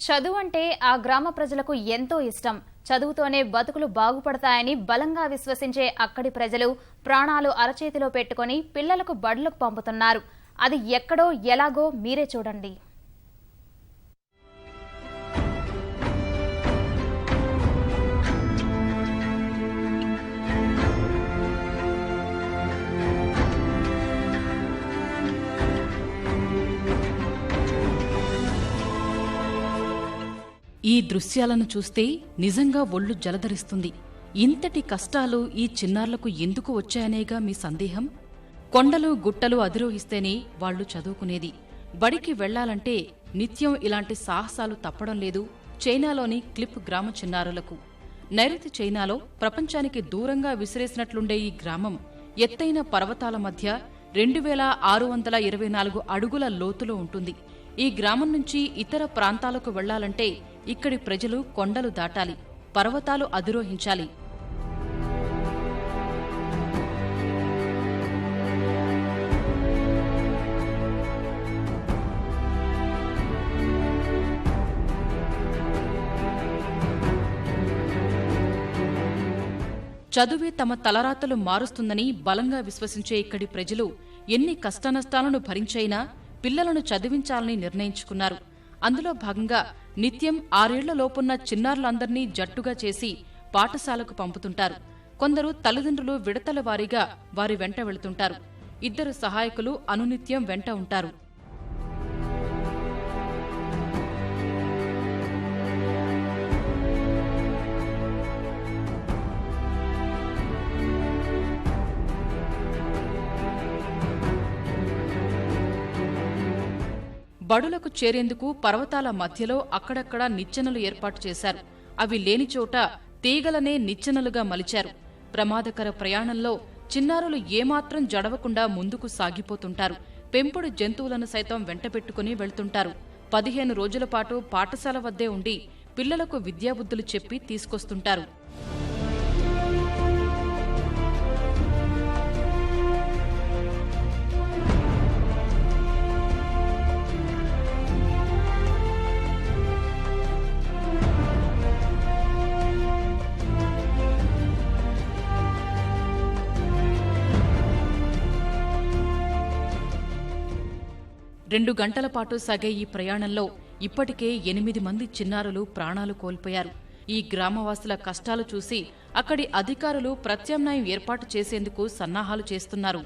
చదువు అంటే ఆ గ్రామ ప్రజలకు ఎంతో ఇష్టం. చదువుతోనే బతుకులు బాగుపడతాయని బలంగా విశ్వసించే అక్కడి ప్రజలు ప్రాణాలు అరచేతిలో పెట్టుకొని పిల్లలకు బడులకు పంపుతున్నారు. అది ఎక్కడో ఎలాగో మీరే చూడండి. ఈ దృశ్యాలను చూస్తే నిజంగా ఒళ్ళు జలధరిస్తుంది. ఇంతటి కష్టాలు ఈ చిన్నారులకు ఎందుకు వచ్చాయనేగా మీ సందేహం? కొండలు గుట్టలు అధిరోహిస్తేనే వాళ్ళు చదువుకునేది. బడికి వెళ్ళాలంటే నిత్యం ఇలాంటి సాహసాలు తప్పడం లేదు. చైనాలోని క్లిప్ గ్రామ చిన్నారులకు. నైరుతి చైనాలో ప్రపంచానికి దూరంగా విసిరేసినట్లుండే ఈ గ్రామం ఎత్తైన పర్వతాల మధ్య రెండు వేల ఆరు వందల ఇరవై నాలుగు అడుగుల లోతులో ఉంటుంది. ఈ గ్రామం నుంచి ఇతర ప్రాంతాలకు వెళ్ళాలంటే ఇక్కడి ప్రజలు కొండలు దాటాలి పర్వతాలు అధిరోహించాలి. చదువే తమ తలరాతలు మారుస్తుందని బలంగా విశ్వసించే ఇక్కడి ప్రజలు ఎన్ని కష్టనష్టాలను భరించైనా పిల్లలను చదివించాలని నిర్ణయించుకున్నారు. అందులో భాగంగా నిత్యం ఆరేళ్ళ లోపున్న చిన్నారులందర్నీ జట్టుగా చేసి పాఠశాలకు పంపుతుంటారు. కొందరు తల్లిదండ్రులు విడతల వారీగా వారి వెంట వెళుతుంటారు. ఇద్దరు సహాయకులు అనునిత్యం వెంట ఉంటారు. బడులకు చేరేందుకు పర్వతాల మధ్యలో అక్కడక్కడా నిచ్చెనలు ఏర్పాటు చేశారు. అవి లేని చోట తీగలనే నిచ్చెనలుగా మలిచారు. ప్రమాదకర ప్రయాణంలో చిన్నారులు ఏమాత్రం జడవకుండా ముందుకు సాగిపోతుంటారు. పెంపుడు జంతువులను సైతం వెంటబెట్టుకుని వెళ్తుంటారు. పదిహేను రోజుల పాటు పాఠశాల వద్దే ఉండి పిల్లలకు విద్యాబుద్ధులు చెప్పి తీసుకొస్తుంటారు. రెండు గంటల పాటు సాగే ఈ ప్రయాణంలో ఇప్పటికే ఎనిమిది మంది చిన్నారులు ప్రాణాలు కోల్పోయారు. ఈ గ్రామవాసుల కష్టాలు చూసి అక్కడి అధికారులు ప్రత్యామ్నాయం ఏర్పాటు చేసేందుకు సన్నాహాలు చేస్తున్నారు.